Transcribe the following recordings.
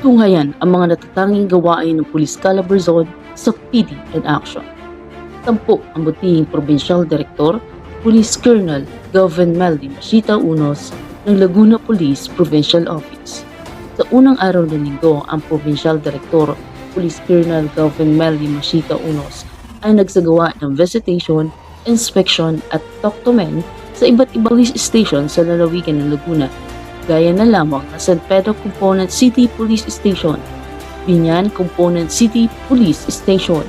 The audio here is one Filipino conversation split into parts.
tunghayan ang mga natatanging gawain ng Police Calabarzon sa PD and Action. Tampo ang butihing Provincial Director, Police Colonel Govan Meldy Machita Unos ng Laguna Police Provincial Office. Sa unang araw ng linggo, ang Provincial Director, Police Colonel Govan Meldy Machita Unos ay nagsagawa ng visitation, inspection at talk to men sa iba't ibang station sa lalawigan ng Laguna gaya na lamang ng San Pedro Component City Police Station, Binyan Component City Police Station,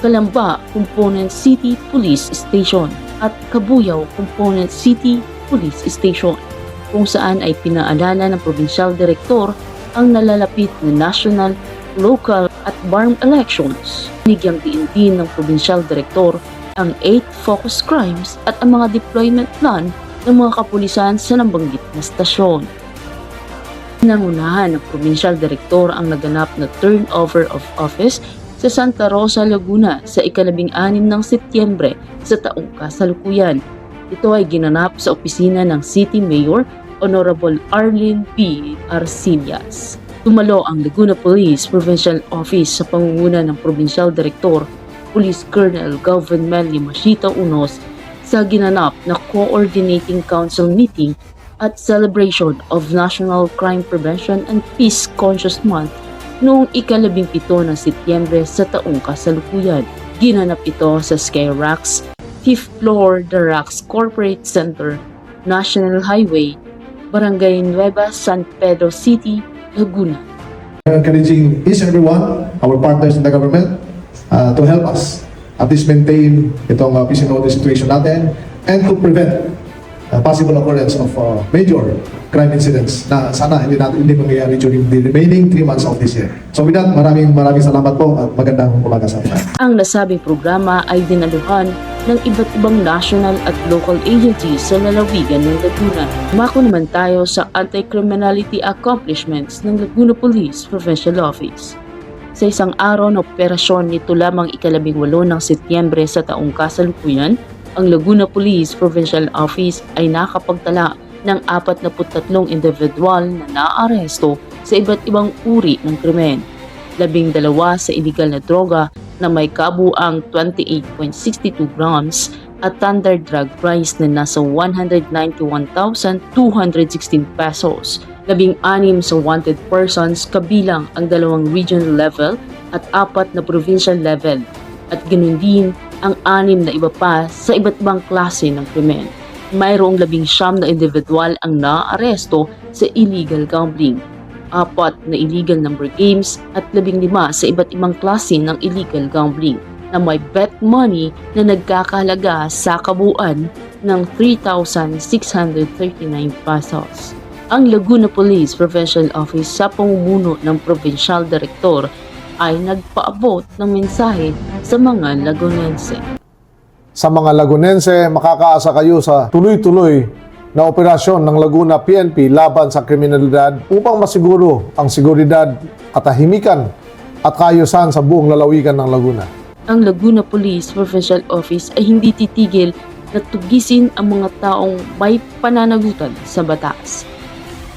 Kalamba Component City Police Station at Kabuyaw Component City Police Station kung saan ay pinaalala ng Provincial Director ang nalalapit na national, local at barm elections. Binigyang diin din ng Provincial Director ang 8 focus crimes at ang mga deployment plan ng mga kapulisan sa nabanggit na stasyon. Nangunahan ng Provincial Director ang naganap na turnover of office sa Santa Rosa, Laguna sa ikalabing anim ng Setyembre sa taong kasalukuyan. Ito ay ginanap sa opisina ng City Mayor Honorable Arlene P. Arcillas. Tumalo ang Laguna Police Provincial Office sa pangunguna ng Provincial Director Police Colonel Govan Melly Machita Unos sa ginanap na Coordinating Council meeting at celebration of National Crime Prevention and Peace Conscious Month noong ikalabing pito ng Setyembre sa taong kasalukuyan. Ginanap ito sa Sky Rocks, 5th floor The Rocks Corporate Center, National Highway, Barangay Nueva San Pedro City, Laguna. encouraging each and every our partners in the government, uh, to help us at least maintain itong uh, and order situation natin and to prevent uh, possible occurrence of uh, major crime incidents na sana hindi natin hindi mangyayari during the remaining three months of this year. So with that, maraming maraming salamat po at magandang umaga sa atin. Ang nasabing programa ay dinaluhan ng iba't ibang national at local agencies sa lalawigan ng Laguna. Mako naman tayo sa anti-criminality accomplishments ng Laguna Police Provincial Office. Sa isang araw na operasyon nito lamang ikalabing walo ng Setyembre sa taong kasalukuyan, ang Laguna Police Provincial Office ay nakapagtala ng 43 individual na naaresto sa iba't ibang uri ng krimen labing dalawa sa illegal na droga na may kabuang 28.62 grams at standard drug price na nasa 191,216 pesos. Labing anim sa wanted persons kabilang ang dalawang regional level at apat na provincial level at ganun din ang anim na iba pa sa iba't ibang klase ng krimen. Mayroong labing siyam na individual ang naaresto sa illegal gambling apat na illegal number games at labing lima sa iba't ibang klase ng illegal gambling na may bet money na nagkakahalaga sa kabuuan ng 3,639 pesos. Ang Laguna Police Provincial Office sa pamumuno ng Provincial Director ay nagpaabot ng mensahe sa mga Lagunense. Sa mga Lagunense, makakaasa kayo sa tuloy-tuloy na operasyon ng Laguna PNP laban sa kriminalidad upang masiguro ang seguridad, katahimikan at kaayusan sa buong lalawigan ng Laguna. Ang Laguna Police Provincial Office ay hindi titigil na tugisin ang mga taong may pananagutan sa batas.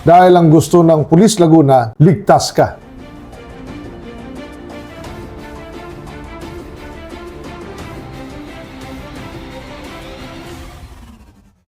Dahil ang gusto ng Pulis Laguna, ligtas ka.